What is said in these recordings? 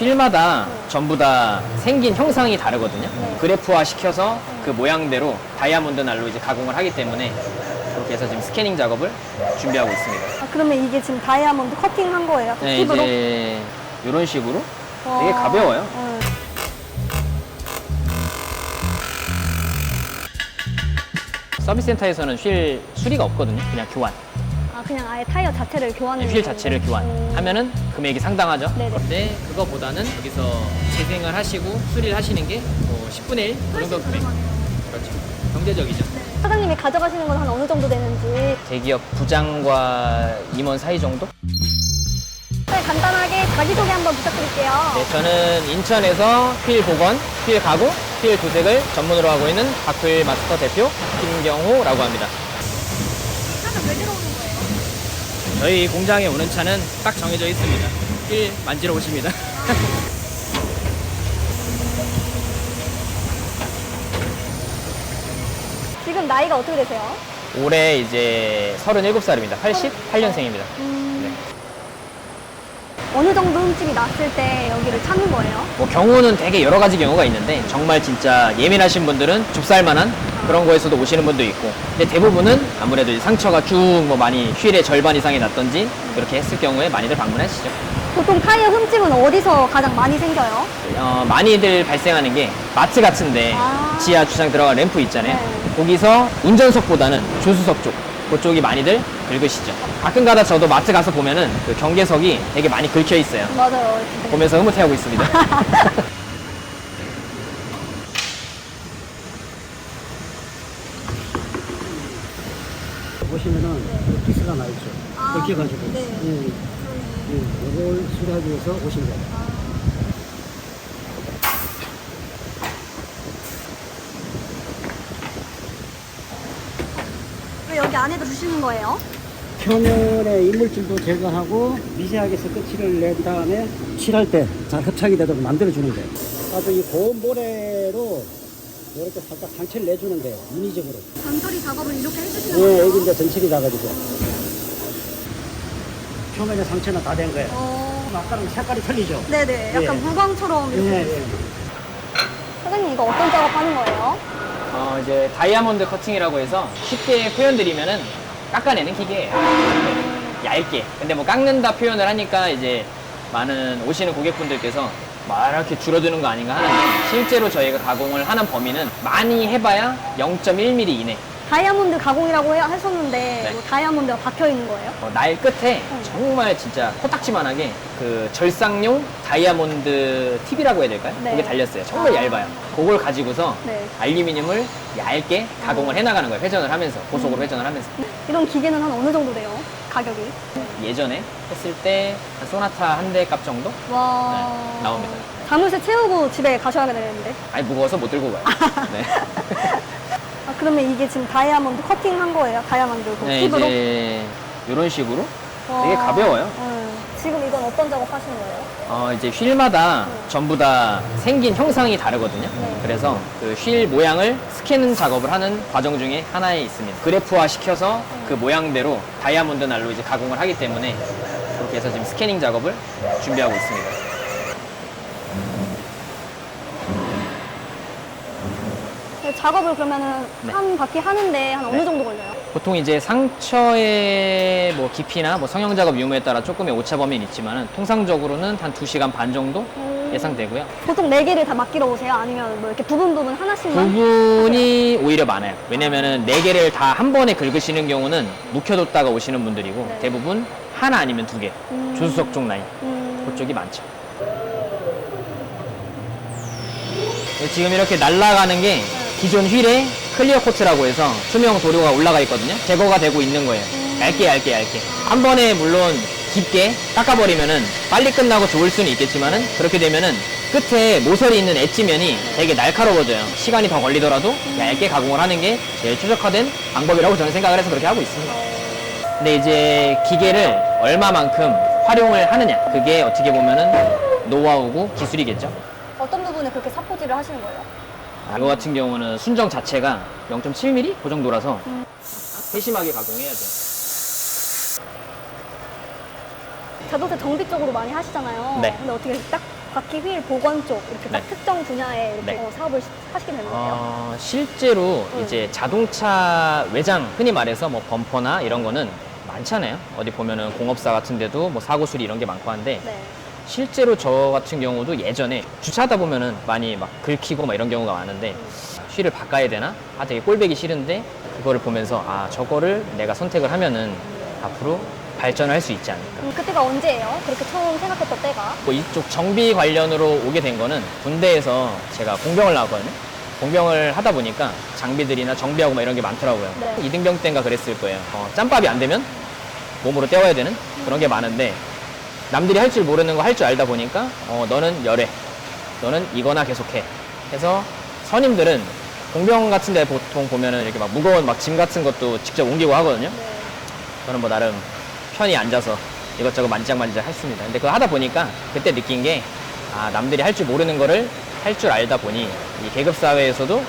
휠마다 전부 다 생긴 형상이 다르거든요. 네. 그래프화 시켜서 그 모양대로 다이아몬드 날로 이제 가공을 하기 때문에 그렇게 해서 지금 스캐닝 작업을 준비하고 있습니다. 아, 그러면 이게 지금 다이아몬드 커팅한 거예요? 네, 팁으로? 이제 이런 식으로 와. 되게 가벼워요. 응. 서비스 센터에서는 휠 수리가 없거든요. 그냥 교환. 아 그냥 아예 타이어 자체를 교환을 휠 자체를 교환하면은 금액이 상당하죠. 음. 네네. 근데 그거보다는 여기서 재생을 하시고 수리를 하시는 게 뭐 10분의 1그 정도 금액. 그렇죠. 경제적이죠. 사장님이 가져가시는 건 한 어느 정도 되는지 대기업 부장과 임원 사이 정도? 네, 간단하게 자기소개 한번 부탁드릴게요. 네, 저는 인천에서 휠 복원, 휠 가구, 휠 도색을 전문으로 하고 있는 박휠 마스터 대표 김경호라고 합니다. 차는 왜 들어오는 거예요? 저희 공장에 오는 차는 딱 정해져 있습니다. 휠 만지러 오십니다. 지금 나이가 어떻게 되세요? 올해 이제 37살입니다. 88년생입니다. 음, 어느 정도 흠집이 났을 때 여기를 찾는 거예요? 뭐 경우는 되게 여러 가지 경우가 있는데 정말 진짜 예민하신 분들은 좁쌀 만한 그런 거에서도 오시는 분도 있고 근데 대부분은 아무래도 이제 상처가 쭉 뭐 많이 휠의 절반 이상이 났던지 그렇게 했을 경우에 많이들 방문하시죠. 보통 타이어 흠집은 어디서 가장 많이 생겨요? 어, 많이들 발생하는 게 마트 같은데 아. 지하 주차장 들어간 램프 있잖아요. 네. 거기서 운전석보다는 조수석 쪽 그쪽이 많이들 긁으시죠. 가끔 가다 저도 마트 가서 보면은 그 경계석이 되게 많이 긁혀 있어요. 맞아요. 보면서 흐뭇해하고 있습니다. 보시면은 피스가 나 있죠. 아, 이렇게 가지고 네. 예, 예, 이걸 수리하기 위해서 오신 거예요. 여기 안에도 주시는 거예요? 표면의 이물질도 제거하고 미세하게 스크치를 낸 다음에 칠할 때잘 협착이 되도록 만들어 주는 거예요. 아주 이 고온 모래로 이렇게 살짝 상체를 내주는 거예요. 인위적으로. 전처리 작업을 이렇게 해주시는 예, 거예요? 여기 이제 전칠이 나가지고 표면의 상체는 다 된 거예요. 어... 아까랑 색깔이 틀리죠. 네네. 약간 예. 물광처럼 이렇게. 예, 예. 사장님 이거 어떤 작업 하는 거예요? 어, 이제 다이아몬드 커팅이라고 해서 쉽게 표현드리면은 깎아내는 기계예요. 얇게. 근데 뭐 깎는다 표현을 하니까 이제 많은 오시는 고객분들께서 막 이렇게 줄어드는 거 아닌가 하는데 실제로 저희가 가공을 하는 범위는 많이 해봐야 0.1mm 이내. 다이아몬드 가공이라고 해- 하셨는데 네. 뭐 다이아몬드가 박혀 있는 거예요? 어, 날 끝에 음. 정말 진짜 코딱지만하게 그 절상용 다이아몬드 팁이라고 해야 될까요? 네. 그게 달렸어요. 정말 아. 얇아요. 그걸 가지고서 네. 알루미늄을 얇게 가공을 해나가는 거예요. 회전을 하면서 고속으로 회전을 하면서. 이런 기계는 한 어느 정도 돼요? 가격이? 예전에 했을 때 한 소나타 한 대 값 정도? 와. 네, 나옵니다. 자물쇠 채우고 집에 가셔야 되는데. 아니 무거워서 못 들고 가요. 네. 아, 그러면 이게 지금 다이아몬드 커팅한 거예요? 다이아몬드 그 네, 팁으로? 이제 이런 식으로 와. 되게 가벼워요. 응. 지금 이건 어떤 작업 하시는 거예요? 어, 이제 휠마다 네. 전부 다 생긴 형상이 다르거든요. 네. 그래서 그 휠 모양을 스캔 작업을 하는 과정 중에 하나에 있습니다. 그래프화 시켜서 네. 그 모양대로 다이아몬드 날로 이제 가공을 하기 때문에 그렇게 해서 지금 스캐닝 작업을 준비하고 있습니다. 작업을 그러면은 네. 한 바퀴 하는데 한 어느 네. 정도 걸려요? 보통 이제 상처의 뭐 깊이나 뭐 성형 작업 유무에 따라 조금의 오차 범위는 있지만은 통상적으로는 한 2시간 반 정도 음. 예상되고요. 보통 네 개를 다 맡기러 오세요? 아니면 뭐 이렇게 부분 부분 하나씩만? 부분이 오히려 많아요. 왜냐면은 네 개를 다 한 번에 긁으시는 경우는 묵혀뒀다가 오시는 분들이고 네. 대부분 하나 아니면 두 개. 음. 조수석 쪽 라인. 음. 그쪽이 많죠. 네, 지금 이렇게 날아가는 게 기존 휠에 클리어 코트라고 해서 투명 도료가 올라가 있거든요. 제거가 되고 있는 거예요. 얇게 얇게 얇게. 한 번에 물론 깊게 깎아버리면은 빨리 끝나고 좋을 수는 있겠지만은 그렇게 되면은 끝에 모서리 있는 엣지면이 되게 날카로워져요. 시간이 더 걸리더라도 얇게 가공을 하는 게 제일 최적화된 방법이라고 저는 생각을 해서 그렇게 하고 있습니다. 근데 이제 기계를 얼마만큼 활용을 하느냐 그게 어떻게 보면은 노하우고 기술이겠죠. 어떤 부분에 그렇게 사포질을 하시는 거예요? 아, 이거 같은 경우는 순정 자체가 0.7mm 그 정도라서 음. 세심하게 가공해야죠. 자동차 정비 쪽으로 많이 하시잖아요. 네. 근데 어떻게 딱 바퀴 휠 보건 쪽 이렇게 딱 네. 특정 분야에 이렇게 네. 어, 사업을 시- 하시게 되는 거예요. 어, 실제로 음. 이제 자동차 외장 흔히 말해서 뭐 범퍼나 이런 거는 많잖아요. 어디 보면은 공업사 같은 데도 뭐 사고 수리 이런 게 많고 한데 네. 실제로 저 같은 경우도 예전에 주차하다 보면은 많이 막 긁히고 막 이런 경우가 많은데 휠을 바꿔야 되나? 아 되게 꼴배기 싫은데 그거를 보면서 아 저거를 내가 선택을 하면은 앞으로 발전을 할 수 있지 않을까. 음, 그때가 언제예요? 그렇게 처음 생각했던 때가? 뭐 이쪽 정비 관련으로 오게 된 거는 군대에서 제가 공병을 나왔거든요. 공병을 하다 보니까 장비들이나 정비하고 막 이런 게 많더라고요. 네. 이등병 때인가 그랬을 거예요. 어, 짬밥이 안 되면 몸으로 때워야 되는 그런 게 많은데 남들이 할 줄 모르는 거 할 줄 알다 보니까 어, 너는 열해. 너는 이거나 계속해. 해서 선임들은 공병 같은 데 보통 보면은 이렇게 막 무거운 막 짐 같은 것도 직접 옮기고 하거든요. 네. 저는 뭐 나름 편히 앉아서 이것저것 만지작만지작 했습니다. 근데 그거 하다 보니까 그때 느낀 게, 아, 남들이 할 줄 모르는 거를 할 줄 알다 보니 이 계급 사회에서도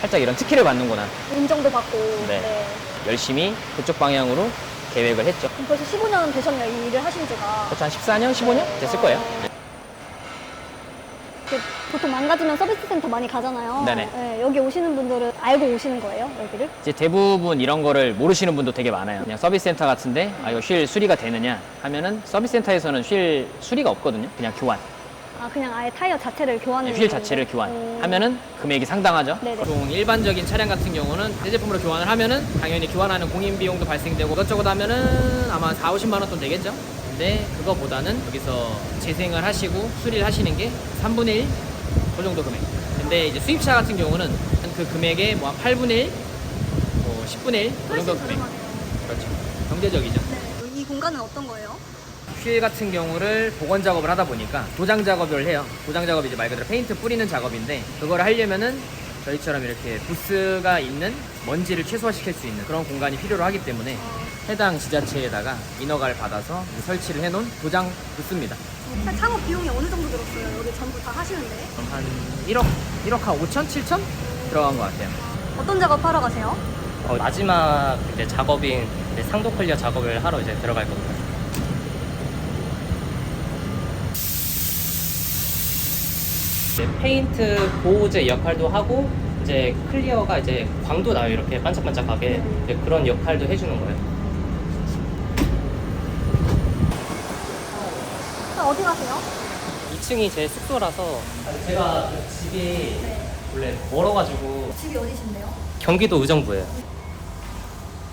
살짝 이런 특혜를 받는구나. 인정도 받고. 네. 네. 열심히 그쪽 방향으로 계획을 했죠. 그럼 벌써 15년 되셨네요, 이 일을 하신 지가. 그렇죠. 한 14년, 15년 됐을 거예요. 네. 그 보통 망가지면 서비스 센터 많이 가잖아요. 네네. 네, 여기 오시는 분들은 알고 오시는 거예요, 여기를? 이제 대부분 이런 거를 모르시는 분도 되게 많아요. 그냥 서비스 센터 같은데, 아, 이거 휠 수리가 되느냐 하면은 서비스 센터에서는 휠 수리가 없거든요. 그냥 교환. 아, 그냥 아예 타이어 자체를 교환을. 휠 자체를 교환하면은 금액이 상당하죠. 네네. 보통 일반적인 차량 같은 경우는 새 제품으로 교환을 하면은 당연히 교환하는 공인 비용도 발생되고 이것저것 하면은 아마 4, 50만 원 돈 되겠죠. 근데 그거보다는 여기서 재생을 하시고 수리를 하시는 게 3분의 1? 그 정도 금액. 근데 이제 수입차 같은 경우는 그 금액의 뭐 한 8분의 1? 뭐 10분의 1? 그 정도 금액. 그렇죠. 경제적이죠. 네. 이 공간은 어떤 거예요? 휠 같은 경우를 복원 작업을 하다 보니까 도장 작업을 해요. 도장 작업이 이제 말 그대로 페인트 뿌리는 작업인데 그걸 하려면은 저희처럼 이렇게 부스가 있는 먼지를 최소화시킬 수 있는 그런 공간이 필요로 하기 때문에 해당 지자체에다가 인허가를 받아서 설치를 해놓은 도장 부스입니다. 창업 비용이 어느 정도 들었어요? 여기 전부 다 하시는데. 그럼 한 1억, 1억 한 5천, 7천 들어간 것 같아요. 어떤 작업 하러 가세요? 어, 마지막 이제 작업인 이제 상도 클리어 작업을 하러 이제 들어갈 겁니다. 이제 페인트 보호제 역할도 하고 이제 클리어가 이제 광도 나요 이렇게 반짝반짝하게 이제 그런 역할도 해주는 거예요. 아, 어디 가세요? 2층이 제 숙소라서 제가 그 집이 원래 멀어가지고 집이 어디신데요? 경기도 의정부예요.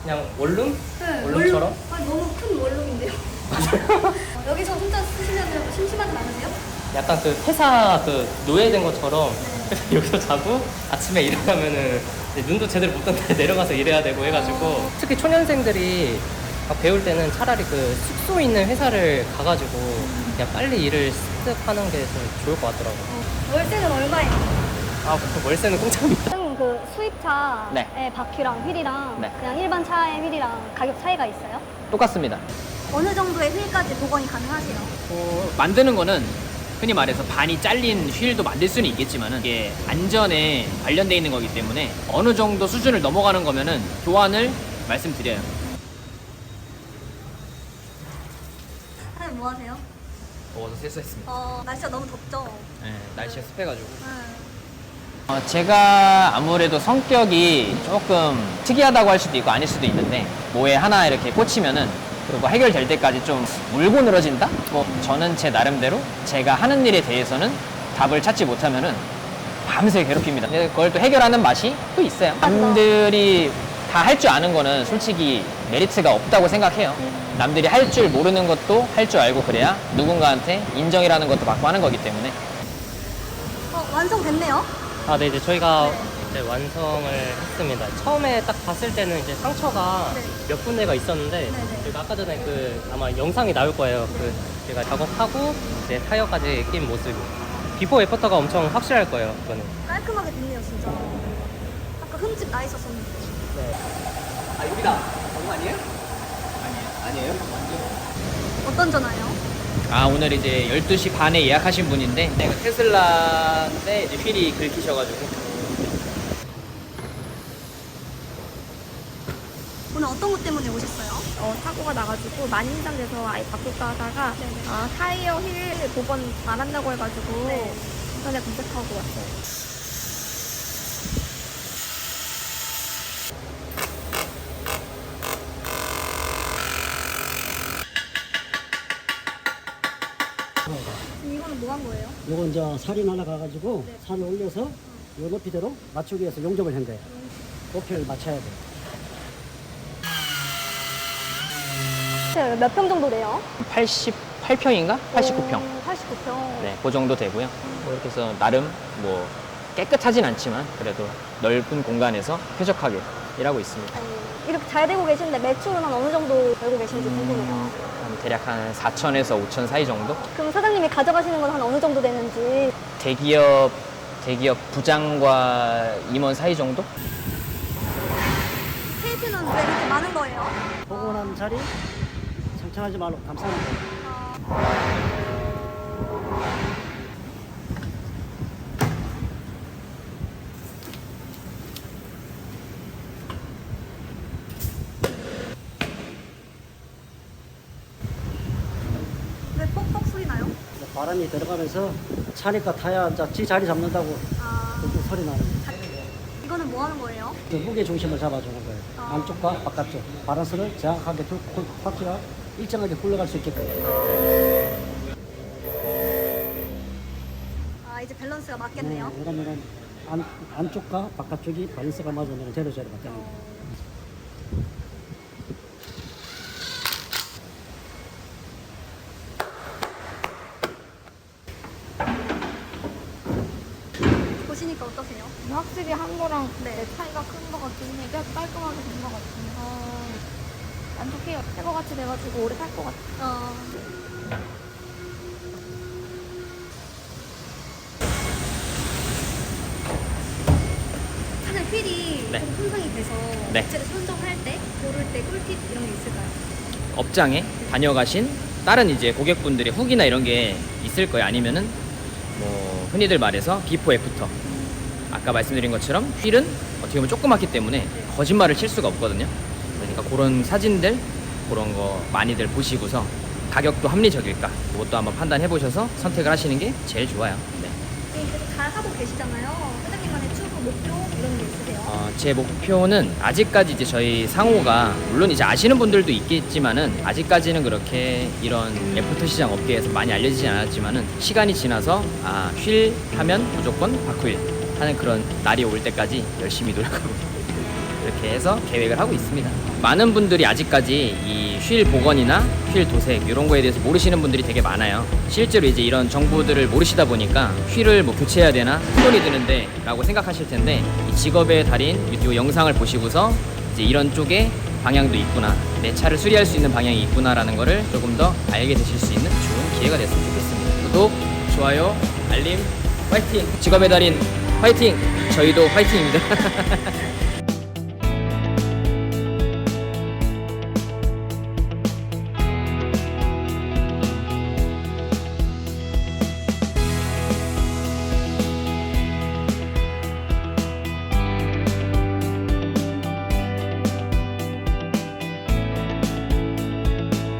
그냥 원룸? 네, 원룸처럼? 아니, 너무 큰 원룸인데요. 어, 여기서 혼자 쓰시면 심심하지 않으세요? 약간 그 회사 그 노예된 것처럼 그래서 여기서 자고 아침에 일어나면은 눈도 제대로 못 떴는데 내려가서 일해야 되고 해가지고 특히 초년생들이 막 배울 때는 차라리 그 숙소 있는 회사를 가가지고 그냥 빨리 일을 습득하는 게좀 좋을 것 같더라고요. 어, 월세는 얼마예요? 아, 그 월세는 공짜입니다. 지금 그 수입차의 네. 바퀴랑 휠이랑 네. 그냥 일반 차의 휠이랑 가격 차이가 있어요? 똑같습니다. 어느 정도의 휠까지 복원이 가능하세요? 어, 만드는 거는 흔히 말해서 반이 잘린 휠도 만들 수는 있겠지만은 이게 안전에 관련돼 있는 거기 때문에 어느 정도 수준을 넘어가는 거면은 교환을 말씀드려요. 사장님 뭐 하세요? 더워서 세수했습니다. 어, 날씨가 너무 덥죠? 네, 날씨가 습해가지고. 네. 어, 제가 아무래도 성격이 조금 특이하다고 할 수도 있고 아닐 수도 있는데 뭐에 하나 이렇게 꽂히면은 그거 해결될 때까지 좀 물고 늘어진다? 뭐 저는 제 나름대로 제가 하는 일에 대해서는 답을 찾지 못하면은 밤새 괴롭힙니다. 근데 그걸 또 해결하는 맛이 또 있어요. 남들이 다 할 줄 아는 거는 솔직히 메리트가 없다고 생각해요. 남들이 할 줄 모르는 것도 할 줄 알고 그래야 누군가한테 인정이라는 것도 받고 하는 거기 때문에 어, 완성됐네요? 아, 네, 이제 저희가 네. 이제 완성을 했습니다. 처음에 딱 봤을 때는 이제 상처가 네. 몇 군데가 있었는데, 네, 네. 저희가 아까 전에 그 아마 영상이 나올 거예요. 그 제가 작업하고 이제 타이어까지 낀 모습. 비포 애프터가 엄청 확실할 거예요, 그거는. 깔끔하게 됐네요, 진짜. 아까 흠집 나 있었었는데. 아 여기다 그거 아니에요? 아니에요? 아니에요? 어떤 전화요? 아 오늘 이제 12시 반에 예약하신 분인데 네, 그 테슬라인데 이제 휠이 긁히셔가지고 오늘 어떤 것 때문에 오셨어요? 어, 타 사고가 나가지고 많이 인상돼서 아예 바꿀까 하다가 아, 타이어 휠 복원 안 한다고 해가지고 네. 인터넷 검색하고 왔어요. 지금 이거는 뭐 한 거예요? 요거 이제 살이 날아가가지고 살을 올려서 요 높이대로 맞추기 위해서 용접을 한 거예요. 높이를 맞춰야 돼. 몇평 정도 돼요? 88평인가? 89평. 89평. 네, 그 정도 되고요. 뭐 이렇게 해서 나름 뭐 깨끗하진 않지만 그래도 넓은 공간에서 쾌적하게 일하고 있습니다. 이렇게 잘 되고 계신데 매출은 한 어느 정도 벌고 계신지 궁금해요. 한 대략 한 4천에서 5천 사이 정도? 그럼 사장님이 가져가시는 건 한 어느 정도 되는지 대기업 대기업 부장과 임원 사이 정도? 테이프는 왜 이렇게 많은 거예요? 복원한 자리 상처하지 말고 거예요. 왜 뻑뻑 소리 나요? 바람이 들어가면서 차니까 타야 이제 지 자리 잡는다고 아, 그 소리 나는 거예요. 이거는 뭐 하는 거예요? 그 무게 중심을 잡아주는 거예요. 아. 안쪽과 바깥쪽 바란스를 정확하게 바퀴가 일정하게 굴러갈 수 있게끔. 아, 이제 밸런스가 맞겠네요. 네, 그러면은 안, 안쪽과 바깥쪽이 밸런스가 맞으면 제로 제로 맞잖아요. 보시니까 어떠세요? 확실히 한 거랑 네. 차이가 큰 것 같긴 해. 꽤 깔끔하게 된 것 같긴 해. 어, 만족해요. 새거 같이 돼가지고 오래 살 것 같아요. 어, 사실 휠이 네. 좀 손상이 돼서 네. 업체를 선정할 때 고를 때 꿀팁 이런 게 있을까요? 업장에 다녀가신 다른 이제 고객분들의 후기나 이런 게 있을 거예요. 아니면은 뭐 흔히들 말해서 비포 애프터. 아까 말씀드린 것처럼 휠은 어떻게 보면 조그맣기 때문에 거짓말을 칠 수가 없거든요. 그러니까 그런 사진들 그런 거 많이들 보시고서 가격도 합리적일까 그것도 한번 판단해 보셔서 선택을 하시는 게 제일 좋아요. 네. 지금 계속 잘 하고 계시잖아요. 사장님만의 어, 제 목표는 아직까지 이제 저희 상호가 물론 이제 아시는 분들도 있겠지만은 아직까지는 그렇게 이런 애프터 시장 업계에서 많이 알려지지 않았지만은 시간이 지나서 아, 휠 하면 무조건 바쿠일 하는 그런 날이 올 때까지 열심히 노력하고 이렇게 해서 계획을 하고 있습니다. 많은 분들이 아직까지 이 휠 복원이나 휠 도색 이런 거에 대해서 모르시는 분들이 되게 많아요. 실제로 이제 이런 정보들을 모르시다 보니까 휠을 뭐 교체해야 되나 돈이 드는데 라고 생각하실 텐데 이 직업의 달인 이 영상을 보시고서 이제 이런 쪽에 방향도 있구나 내 차를 수리할 수 있는 방향이 있구나라는 거를 조금 더 알게 되실 수 있는 좋은 기회가 됐으면 좋겠습니다. 구독, 좋아요, 알림, 화이팅! 직업의 달인 화이팅! 저희도 화이팅입니다.